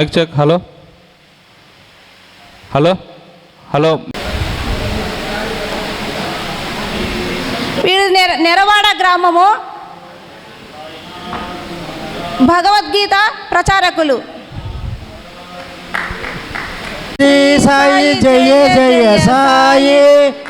Mic check hello hello hello వీరు నెర నెరవాడ గ్రామము. భగవద్గీత ప్రచారకులు. శ్రీ సాయి జయ జయ సాయి.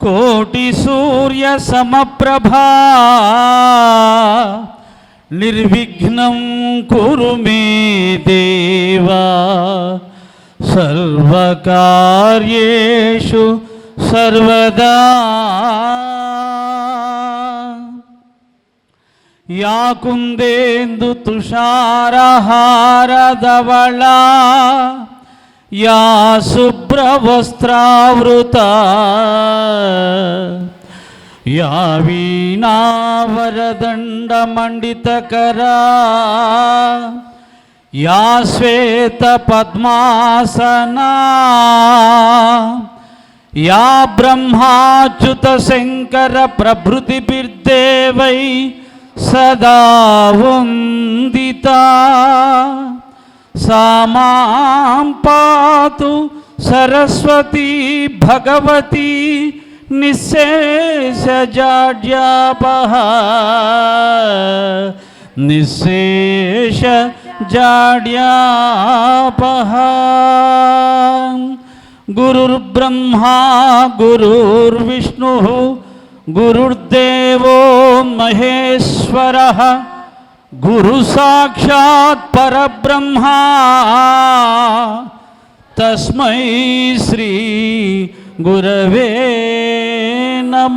కోటి సూర్య సమప్రభా. నిర్విఘ్నం కురు మే దేవా. సర్వకార్యేషు సర్వదా. యా కుందేందు తుషారహారధవళా యా శుభ్రవస్త్రావృత యా వీణావరదండమండితకరా యా శ్వేత పద్మాసనా యా బ్రహ్మాచ్యుత శంకర ప్రభృతి బిర్దేవై సదా వందితా. सा माँ पातु सरस्वती भगवती निःशेषजाड्यापः निःशेषजाड्यापः गुरुर्ब्रह्मा गुरुर्विष्णुः गुरुर्देवो महेश्वरः। గురు సాక్షాత్ పరబ్రహ్మ. తస్మై శ్రీ గురవే నమ.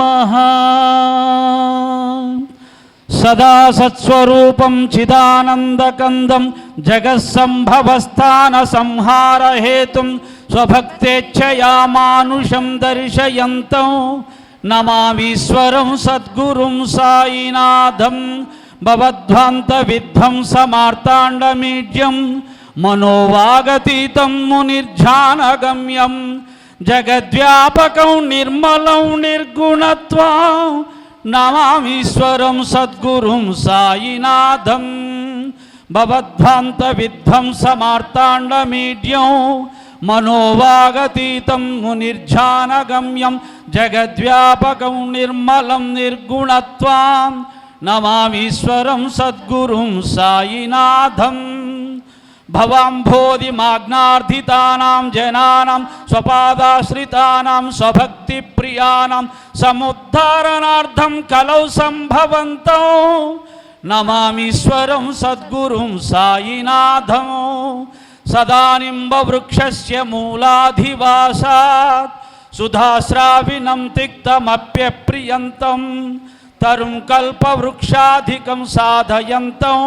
సదా సత్స్వరూపం చిదానందకందం జగత్సంభవస్థాన సంహారహేతుం స్వభక్తేచ్ఛయా మానుషం దర్శయంతం నమామీశ్వరం సద్గురుం సాయినాథం. भवध्वान्तविध्वंसमार्ताण्डमीड्यं मनोवागतीतं मुनिर्जानगम्यं जगद्व्यापकं निर्मलं निर्गुणत्वा नमामीश्वरं सद्गुरुं सायिनाथं भवध्वान्तविध्वंसमार्ताण्डमीड्यौ मनोवागतीतं मुनिर्जानगम्यं जगद्व्यापकं निर्मलं निर्गुणत्वाम् నమామీశ్వరం సద్గురుం సాయినాథం. భవాంభోధిమాగ్నార్థితానాం జనానాం స్వపాదాశ్రితానాం స్వభక్తి ప్రియానాం సముద్ధారణార్థం కలౌ సంభవంతం. నమామీశ్వరం సద్గురుం సాయినాథం. సదానింబవృక్షస్య మూలాధివాసాత్. సుధాశ్రావిణం తిక్తమప్యప్రియంతం. తరుం కల్పవృక్షాధికం సాధయంతం.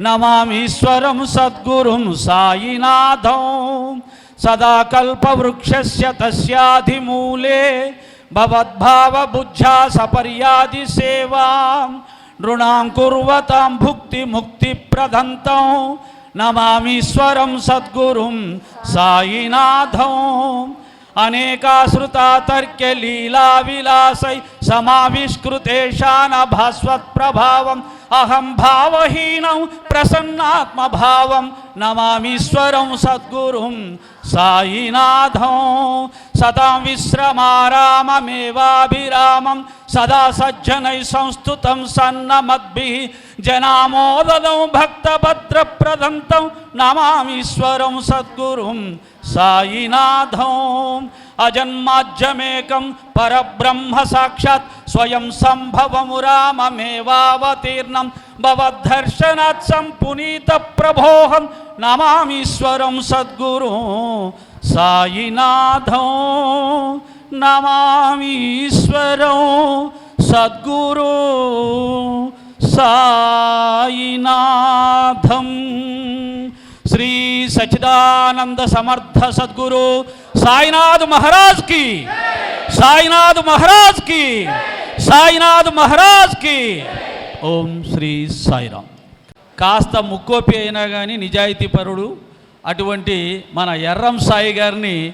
నమామీశ్వరం సద్గురుం సాయినాథం. సదా కల్పవృక్షస్య తస్యాధిమూలే భవద్భావబుద్ధ్యా సపర్యాది సేవాం. నృణాం కుర్వతాం భుక్తి ముక్తి ప్రదంతం నమామీశ్వరం సద్గురుం సాయినాథం. అనేకాశ్రుతాతర్క్య లీలా విలాసై సమావిష్కృతేషాన భాస్వత్ప్రభావం అహం భావహీనం ప్రసన్నాత్మభావం నమామీశ్వరం సద్గురుం సాయినాథం సదాం విశ్రమారామమేవాభిరామం సదా సజ్జనై సంస్థుతం సన్నమద్భి జనామోదం భక్తభద్రప్రదంతం నమామీశ్వరం సద్గురుం సాయినాథం అజన్మాజ్యమేకం పరబ్రహ్మ సాక్షాత్ స్వయం సంభవము రామమేవావతీర్ణం భవద్ధర్శనాత్ సంపునీత ప్రభోహం నమామీశ్వరం సద్గురు సాయినాథం నమామీశ్వరం సద్గురు సాయినాథం. శ్రీ సచిదానంద సమర్థ సద్గురు సాయినాథ్ మహారాజ్కి. సాయినాథ్ మహారాజ్కి. సాయినాథ్ మహారాజ్కి. ఓం శ్రీ సాయిరామ్. కాస్త ముక్కోపి అయినా కానీ నిజాయితీ పరుడు అటువంటి మన ఎర్రం సాయి గారిని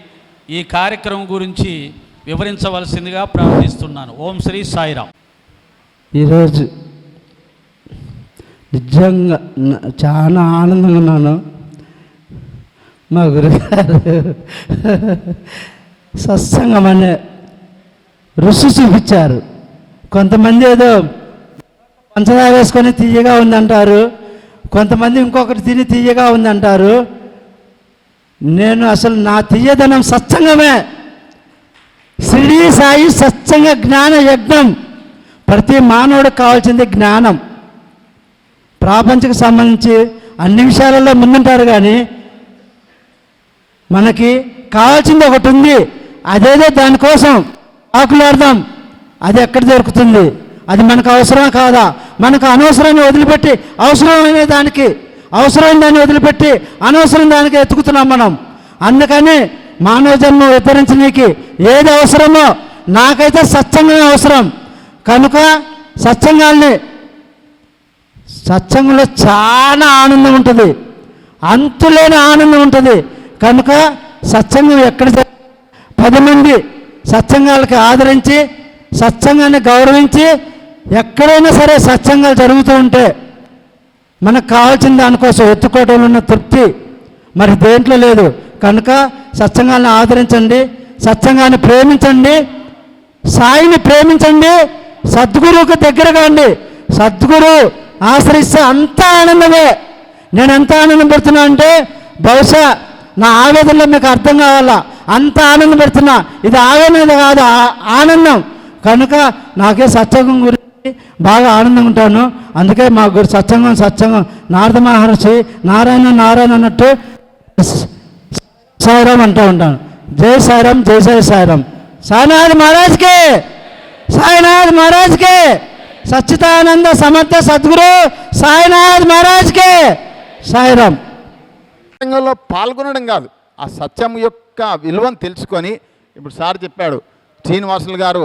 ఈ కార్యక్రమం గురించి వివరించవలసిందిగా ప్రార్థిస్తున్నాను. ఓం శ్రీ సాయిరామ్. ఈరోజు నిజంగా చాలా ఆనందంగా ఉన్నాను. మా గురుగారు సత్సంగం అనే రుచి చూపించారు. కొంతమంది ఏదో పంచదార వేసుకొని తీయగా ఉందంటారు. కొంతమంది ఇంకొకటి తిని తీయగా ఉందంటారు. నేను అసలు నా తీయదనం సత్సంగమే. శ్రీ సాయి సత్సంగ జ్ఞాన యజ్ఞం. ప్రతి మానవుడికి కావాల్సింది జ్ఞానం. ప్రాపంచకు సంబంధించి అన్ని విషయాలలో ముందుంటారు కానీ మనకి కావాల్సింది ఒకటి ఉంది. అదేదో దానికోసం ఆకులాడదాం అది ఎక్కడ దొరుకుతుంది? అది మనకు అవసరం కాదా? మనకు అనవసరాన్ని వదిలిపెట్టి అవసరమైన దానికి అవసరమైన దాన్ని వదిలిపెట్టి అనవసరం దానికి ఎత్తుకుతున్నాం మనం. అందుకని మానవ జన్మ వితరించనీకి ఏది అవసరమో నాకైతే సత్సంగమే అవసరం. కనుక సత్సంగాల్ని సత్సంగంలో చాలా ఆనందం ఉంటుంది. అంతులేని ఆనందం ఉంటుంది. కనుక సత్సంగం ఎక్కడ పది మంది సత్సంగాలకి ఆదరించి సత్సంగాన్ని గౌరవించి ఎక్కడైనా సరే సత్సంగాలు జరుగుతూ ఉంటే మనకు కావాల్సిన దానికోసం ఎత్తుకోవడంలో ఉన్న తృప్తి మరి దేంట్లో లేదు. కనుక సత్సంగాన్ని ఆదరించండి సత్సంగాన్ని ప్రేమించండి సాయిని ప్రేమించండి సద్గురువుకు దగ్గరగా అండి సద్గురు ఆశ్రయిస్తే అంత ఆనందమే. నేను ఎంత ఆనందం పెడుతున్నా అంటే బహుశా నా ఆవేదనలో మీకు అర్థం కావాలా? అంత ఆనందం పెడుతున్నా. ఇది ఆవేదన కాదు ఆ- ఆనందం. కనుక నాకే సత్సంగం గురించి బాగా ఆనందంగా ఉంటాను. అందుకే మా గురి సత్సంగం సత్సంగం. నారద మహర్షి నారాయణ నారాయణ అన్నట్టు సాయిరామ్ అంటూ ఉంటాను. జై సాయిరామ్ జై సాయి సాయిరామ్. సాయినాథ్ మహారాజ్కే! సాయినాథ్ మహారాజ్కే! సచ్చిదానంద సమర్థ సద్గురు సాయినాథ్ మహారాజ్కే. సాయిరామ్. సత్సంగంలో పాల్గొనడం కాదు ఆ సత్యం యొక్క విలువను తెలుసుకొని ఇప్పుడు సార్ చెప్పాడు శ్రీనివాసులు గారు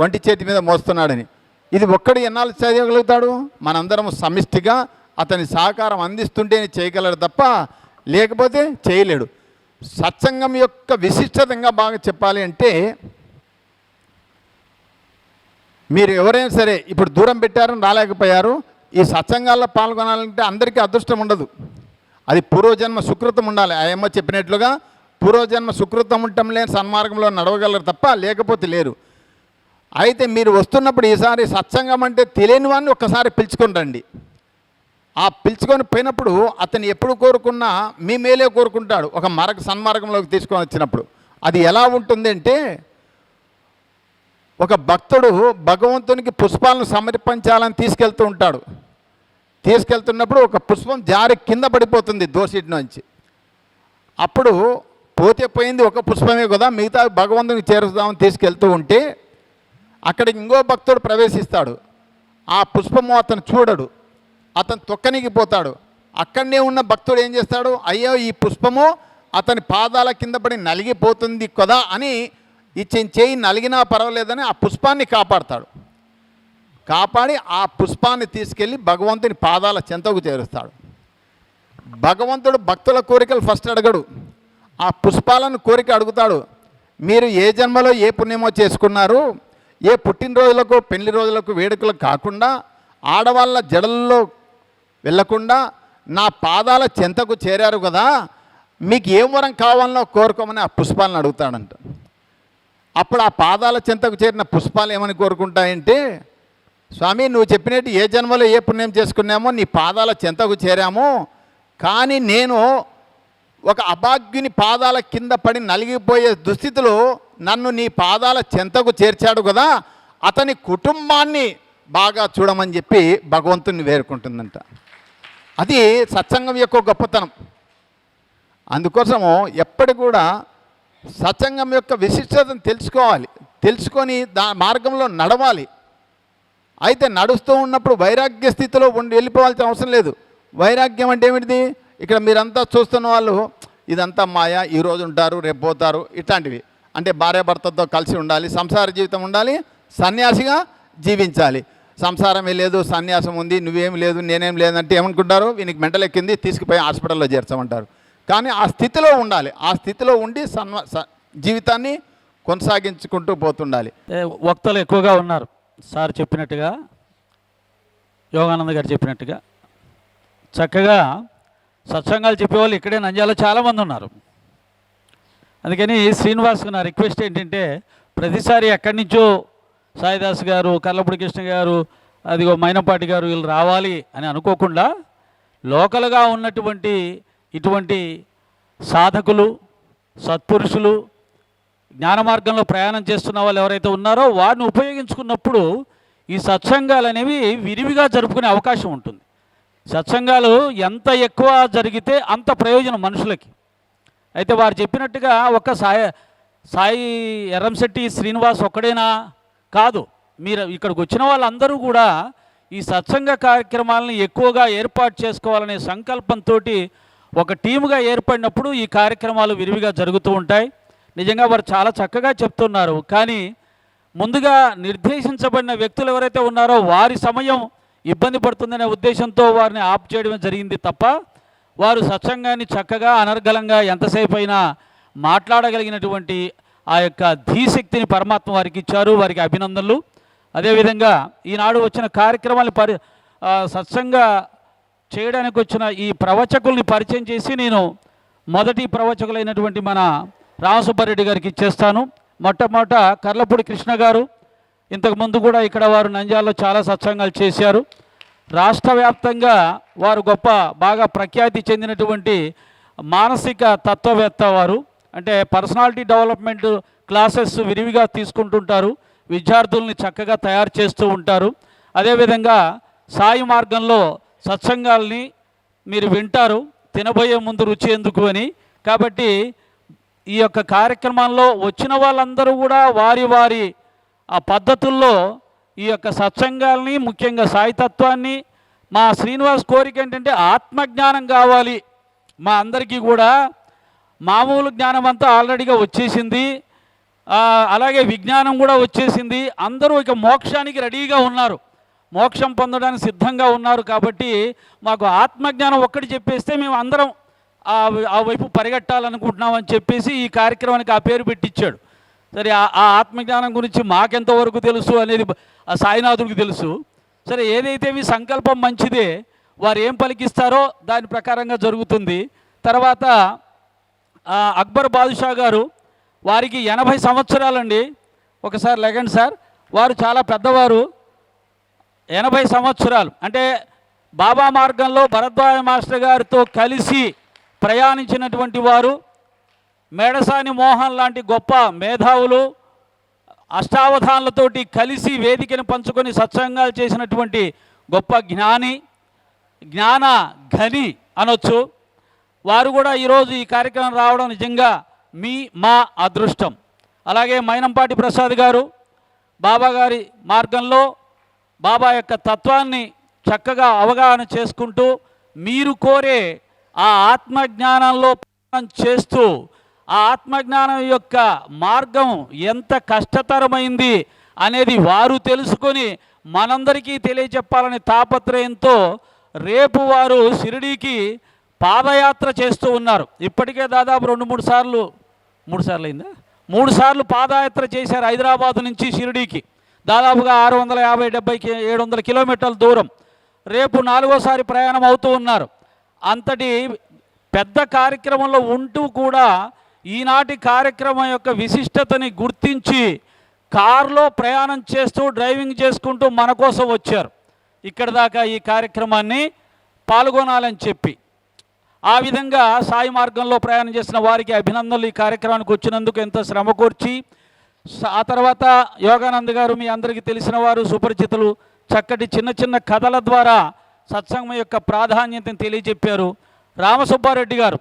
వంటి చేతి మీద మోస్తున్నాడని. ఇది ఒక్కడు ఎన్నాళ్ళు చేయగలుగుతాడు? మనందరం సమిష్టిగా అతని సహకారం అందిస్తుంటేనే చేయగలడు తప్ప లేకపోతే చేయలేడు. సత్సంగం యొక్క విశిష్టతంగా బాగా చెప్పాలి అంటే మీరు ఎవరైనా సరే ఇప్పుడు దూరం పెట్టారని రాలేకపోయారు ఈ సత్సంగాల్లో పాల్గొనాలంటే అందరికీ అదృష్టం ఉండదు. అది పూర్వజన్మ సుకృతం ఉండాలి. ఆయమ్మ చెప్పినట్లుగా పూర్వజన్మ సుకృతం ఉండటం లేని సన్మార్గంలో నడవగలరు తప్ప లేకపోతే లేరు. అయితే మీరు వస్తున్నప్పుడు ఈసారి సత్సంగం అంటే తెలియని వాడిని ఒక్కసారి పిలుచుకొని రండి. ఆ పిలుచుకొని పోయినప్పుడు అతను ఎప్పుడు కోరుకున్నా మీ మేలే కోరుకుంటాడు. ఒక మార్గ సన్మార్గంలోకి తీసుకొని వచ్చినప్పుడు. అది ఎలా ఉంటుంది అంటే ఒక భక్తుడు భగవంతునికి పుష్పాలను సమర్పించాలని తీసుకెళ్తూ ఉంటాడు. తీసుకెళ్తున్నప్పుడు ఒక పుష్పం జారి కింద పడిపోతుంది దోసిటి నుంచి. అప్పుడు పోతే పోయింది ఒక పుష్పమే కదా మిగతా భగవంతునికి చేరుదామని తీసుకెళ్తూ ఉంటే అక్కడికి ఇంకో భక్తుడు ప్రవేశిస్తాడు. ఆ పుష్పము అతను చూడడు. అతను తొక్కనికి పోతాడు అక్కడనే ఉన్న భక్తుడు ఏం చేస్తాడు అయ్యో ఈ పుష్పము అతని పాదాల కింద పడి నలిగిపోతుంది కదా అని ఇచ్చిన చేయి నలిగినా పర్వాలేదని ఆ పుష్పాన్ని కాపాడతాడు. కాపాడి ఆ పుష్పాన్ని తీసుకెళ్ళి భగవంతుని పాదాల చెంతకు చేరుస్తాడు. భగవంతుడు భక్తుల కోరికలు ఫస్ట్ అడగడు. ఆ పుష్పాలను కోరిక అడుగుతాడు. మీరు ఏ జన్మలో ఏ పుణ్యమో చేసుకున్నారు? ఏ పుట్టినరోజులకు పెళ్ళి రోజులకు వేడుకలకు కాకుండా ఆడవాళ్ళ జడల్లో వెళ్ళకుండా నా పాదాల చెంతకు చేరారు కదా మీకు ఏం వరం కావాలనో కోరుకోమని ఆ పుష్పాలను అడుగుతాడంట. అప్పుడు ఆ పాదాల చెంతకు చేరిన పుష్పాలు ఏమని కోరుకుంటాయంటే స్వామి నువ్వు చెప్పినట్టు ఏ జన్మలో ఏ పుణ్యం చేసుకున్నామో నీ పాదాల చెంతకు చేరాము. కానీ నేను ఒక అభాగ్యుని పాదాల కింద పడి నలిగిపోయే దుస్థితిలో నన్ను నీ పాదాల చెంతకు చేర్చాడు కదా అతని కుటుంబాన్ని బాగా చూడమని చెప్పి భగవంతుని వేరుకుంటుందంట అది సత్సంగం యొక్క గొప్పతనం. అందుకోసము ఎప్పటి కూడా సత్సంగం యొక్క విశిష్టతను తెలుసుకోవాలి. తెలుసుకొని దా మార్గంలో నడవాలి. అయితే నడుస్తూ ఉన్నప్పుడు వైరాగ్య స్థితిలో ఉండి వెళ్ళిపోవాల్సిన అవసరం లేదు. వైరాగ్యం అంటే ఏమిటిది? ఇక్కడ మీరంతా చూస్తున్న వాళ్ళు ఇదంతా మాయ ఈ రోజు ఉంటారు రేపు పోతారు ఇట్లాంటివి. అంటే భార్యాభర్తతో కలిసి ఉండాలి సంసార జీవితం ఉండాలి సన్యాసిగా జీవించాలి. సంసారమే లేదు సన్యాసం ఉంది నువ్వేం లేదు నేనేం లేదంటే ఏమనుకుంటారు? వీనికి మెంటలెక్కింది తీసుకుపోయి హాస్పిటల్లో చేర్చమంటారు. కానీ ఆ స్థితిలో ఉండాలి. ఆ స్థితిలో ఉండి సన్వ స- జీవితాన్ని కొనసాగించుకుంటూ పోతుండాలి. వక్తలు ఎక్కువగా ఉన్నారు. సార్ చెప్పినట్టుగా యోగానంద గారు చెప్పినట్టుగా. చక్కగా సత్సంగాలు చెప్పేవాళ్ళు ఇక్కడే నంద్యాల చాలామంది ఉన్నారు. అందుకని శ్రీనివాస్ నా రిక్వెస్ట్ ఏంటంటే ప్రతిసారి ఎక్కడి నుంచో సాయిదాస్ గారు కర్లపూడి కృష్ణ గారు అదిగో మైనపాటి గారు వీళ్ళు రావాలి అని అనుకోకుండా లోకల్గా ఉన్నటువంటి ఇటువంటి సాధకులు సత్పురుషులు జ్ఞాన మార్గంలో ప్రయాణం చేస్తున్న వాళ్ళు ఎవరైతే ఉన్నారో వారిని ఉపయోగించుకున్నప్పుడు ఈ సత్సంగాలు అనేవి విరివిగా జరుపుకునే అవకాశం ఉంటుంది. సత్సంగాలు ఎంత ఎక్కువ జరిగితే అంత ప్రయోజనం మనుషులకి. అయితే వారు చెప్పినట్టుగా ఒక సాయి సాయి ఎర్రంశెట్టి శ్రీనివాస్ ఒక్కడేనా కాదు. మీరు ఇక్కడికి వచ్చిన వాళ్ళందరూ కూడా ఈ సత్సంగ కార్యక్రమాలను ఎక్కువగా ఏర్పాటు చేసుకోవాలనే సంకల్పంతో ఒక టీముగా ఏర్పడినప్పుడు ఈ కార్యక్రమాలు విరివిగా జరుగుతూ ఉంటాయి. నిజంగా వారు చాలా చక్కగా చెప్తున్నారు. కానీ ముందుగా నిర్దేశించబడిన వ్యక్తులు ఎవరైతే ఉన్నారో వారి సమయం ఇబ్బంది పడుతుందనే ఉద్దేశంతో వారిని ఆప్ చేయడం జరిగింది తప్ప వారు స్వచ్ఛంగాని చక్కగా అనర్గలంగా ఎంతసేపు అయినా మాట్లాడగలిగినటువంటి ఆ యొక్క ధీశక్తిని పరమాత్మ వారికి ఇచ్చారు. వారికి అభినందనలు. అదేవిధంగా ఈనాడు వచ్చిన కార్యక్రమాలు పరి ఆ, సత్సంగ చేయడానికి వచ్చిన ఈ ప్రవచకుల్ని పరిచయం చేసి నేను మొదటి ప్రవచకులైనటువంటి మన రామసుబ్బారెడ్డి గారికి ఇచ్చేస్తాను. మొట్టమొదట కర్లపూడి కృష్ణ గారు ఇంతకుముందు కూడా ఇక్కడ వారు నంజాల్లో చాలా సత్సంగాలు చేశారు. రాష్ట్ర వ్యాప్తంగా వారు గొప్ప బాగా ప్రఖ్యాతి చెందినటువంటి మానసిక తత్వవేత్త వారు. అంటే పర్సనాలిటీ డెవలప్మెంట్ క్లాసెస్ విరివిగా తీసుకుంటుంటారు. విద్యార్థుల్ని చక్కగా తయారు చేస్తూ ఉంటారు. అదేవిధంగా సాయి మార్గంలో సత్సంగాల్ని మీరు వింటారు తినబోయే ముందు రుచి ఎందుకు అని. కాబట్టి ఈ యొక్క కార్యక్రమంలో వచ్చిన వాళ్ళందరూ కూడా వారి వారి ఆ పద్ధతుల్లో ఈ యొక్క సత్సంగాల్ని ముఖ్యంగా సాయితత్వాన్ని మా శ్రీనివాస్ కోరిక ఏంటంటే ఆత్మజ్ఞానం కావాలి. మా అందరికీ కూడా మామూలు జ్ఞానం అంతా ఆల్రెడీగా వచ్చేసింది. అలాగే విజ్ఞానం కూడా వచ్చేసింది. అందరూ ఇక మోక్షానికి రెడీగా ఉన్నారు. మోక్షం పొందడానికి సిద్ధంగా ఉన్నారు కాబట్టి మాకు ఆత్మజ్ఞానం ఒక్కటి చెప్పేస్తే మేము అందరం ఆ ఆ వైపు పరిగెట్టాలనుకుంటున్నామని చెప్పేసి ఈ కార్యక్రమానికి ఆ పేరు పెట్టించాడు సరే ఆ ఆత్మజ్ఞానం గురించి మాకెంతవరకు తెలుసు అనేది ఆ సాయినాథుడికి తెలుసు. సరే ఏదైతే మీ సంకల్పం మంచిదే వారు ఏం పలికిస్తారో దాని ప్రకారంగా జరుగుతుంది. తర్వాత అక్బర్ బాదుషా గారు వారికి ఎనభై సంవత్సరాలండి. ఒకసారి లెగండి సార్. వారు చాలా పెద్దవారు. ఎనభై సంవత్సరాలు. అంటే బాబా మార్గంలో భరద్వాజ మాస్టర్ గారితో కలిసి ప్రయాణించినటువంటి వారు మేడసాని మోహన్ లాంటి గొప్ప మేధావులు అష్టావధానులతోటి కలిసి వేదికను పంచుకొని సత్సంగాలు చేసినటువంటి గొప్ప జ్ఞాని జ్ఞాన ఘని అనొచ్చు. వారు కూడా ఈరోజు ఈ కార్యక్రమం రావడం నిజంగా మీ మా అదృష్టం. అలాగే మైనంపాటి ప్రసాద్ గారు బాబాగారి మార్గంలో బాబా యొక్క తత్వాన్ని చక్కగా అవగాహన చేసుకుంటూ మీరు కోరే ఆ ఆత్మజ్ఞానంలో చేస్తూ ఆ ఆత్మజ్ఞానం యొక్క మార్గం ఎంత కష్టతరమైంది అనేది వారు తెలుసుకొని మనందరికీ తెలియచెప్పాలనే తాపత్రయంతో రేపు వారు షిరిడీకి పాదయాత్ర చేస్తూ ఉన్నారు. ఇప్పటికే దాదాపు రెండు మూడు సార్లు మూడు సార్లు అయిందా? మూడు సార్లు పాదయాత్ర చేశారు హైదరాబాద్ నుంచి షిరిడీకి. దాదాపుగా ఆరు వందల యాభై డెబ్బై ఏడు వందల కిలోమీటర్ల దూరం. రేపు నాలుగోసారి ప్రయాణం అవుతూ ఉన్నారు. అంతటి పెద్ద కార్యక్రమంలో ఉంటూ కూడా ఈనాటి కార్యక్రమం యొక్క విశిష్టతని గుర్తించి కారులో ప్రయాణం చేస్తూ డ్రైవింగ్ చేసుకుంటూ మన కోసం వచ్చారు. ఇక్కడ దాకా ఈ కార్యక్రమాన్ని పాల్గొనాలని చెప్పి. ఆ విధంగా సాయి మార్గంలో ప్రయాణం చేసిన వారికి అభినందనలు ఈ కార్యక్రమానికి వచ్చినందుకు ఎంతో శ్రమ కూర్చి ఆ తర్వాత యోగానంద్ గారు మీ అందరికీ తెలిసిన వారు సుపరిచితులు చక్కటి చిన్న చిన్న కథల ద్వారా సత్సంగం యొక్క ప్రాధాన్యతను తెలియజెప్పారు. రామసుబ్బారెడ్డి గారు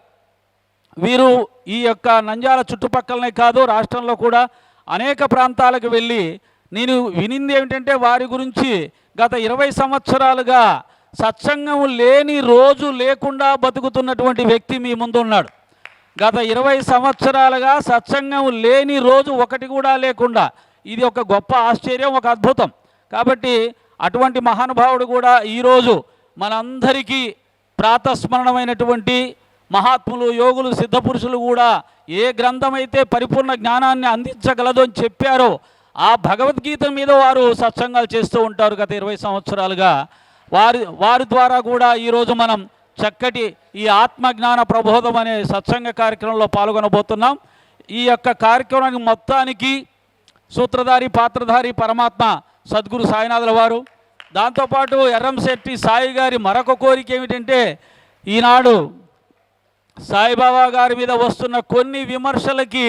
వీరు ఈ యొక్క నంజాల చుట్టుపక్కలనే కాదు రాష్ట్రంలో కూడా అనేక ప్రాంతాలకు వెళ్ళి నేను వినింది ఏమిటంటే వారి గురించి గత ఇరవై సంవత్సరాలుగా సత్సంగం లేని రోజు లేకుండా బతుకుతున్నటువంటి వ్యక్తి మీ ముందు ఉన్నాడు గత ఇరవై సంవత్సరాలుగా సత్సంగం లేని రోజు ఒకటి కూడా లేకుండా ఇది ఒక గొప్ప ఆశ్చర్యం ఒక అద్భుతం. కాబట్టి అటువంటి మహానుభావుడు కూడా ఈరోజు మనందరికీ ప్రాతస్మరణమైనటువంటి మహాత్ములు యోగులు సిద్ధపురుషులు కూడా ఏ గ్రంథమైతే పరిపూర్ణ జ్ఞానాన్ని అందించగలదు అని చెప్పారో ఆ భగవద్గీత మీద వారు సత్సంగాలు చేస్తూ ఉంటారు గత ఇరవై సంవత్సరాలుగా. వారి వారి ద్వారా కూడా ఈరోజు మనం చక్కటి ఈ ఆత్మజ్ఞాన ప్రబోధం అనే సత్సంగ కార్యక్రమంలో పాల్గొనబోతున్నాం. ఈ యొక్క కార్యక్రమానికి మొత్తానికి సూత్రధారి పాత్రధారి పరమాత్మ సద్గురు సాయినాథుల వారు. దాంతోపాటు ఎర్రంశెట్టి సాయి గారి మరొక కోరిక ఏమిటంటే ఈనాడు సాయిబాబా గారి మీద వస్తున్న కొన్ని విమర్శలకి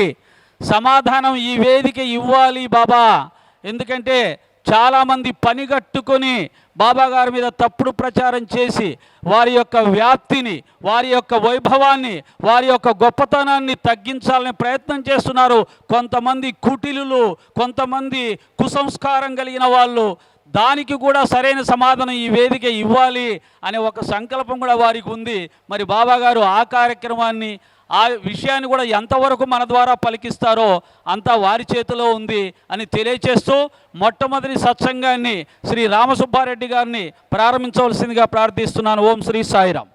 సమాధానం ఈ వేదిక ఇవ్వాలి బాబా. ఎందుకంటే చాలామంది పనిగట్టుకొని బాబాగారి మీద తప్పుడు ప్రచారం చేసి వారి యొక్క వ్యాప్తిని వారి యొక్క వైభవాన్ని వారి యొక్క గొప్పతనాన్ని తగ్గించాలని ప్రయత్నం చేస్తున్నారు. కొంతమంది కుటిలులు కొంతమంది కుసంస్కారం కలిగిన వాళ్ళు దానికి కూడా సరైన సమాధానం ఈ వేదిక ఇవ్వాలి అనే ఒక సంకల్పం కూడా వారికి ఉంది. మరి బాబాగారు ఆ కార్యక్రమాన్ని ఆ విషయాన్ని కూడా ఎంతవరకు మన ద్వారా పలికిస్తారో అంతా వారి చేతిలో ఉంది అని తెలియచేస్తూ మొట్టమొదటి సత్సంగాన్ని శ్రీ రామసుబ్బారెడ్డి గారిని ప్రారంభించవలసిందిగా ప్రార్థిస్తున్నాను. ఓం శ్రీ సాయిరామ్.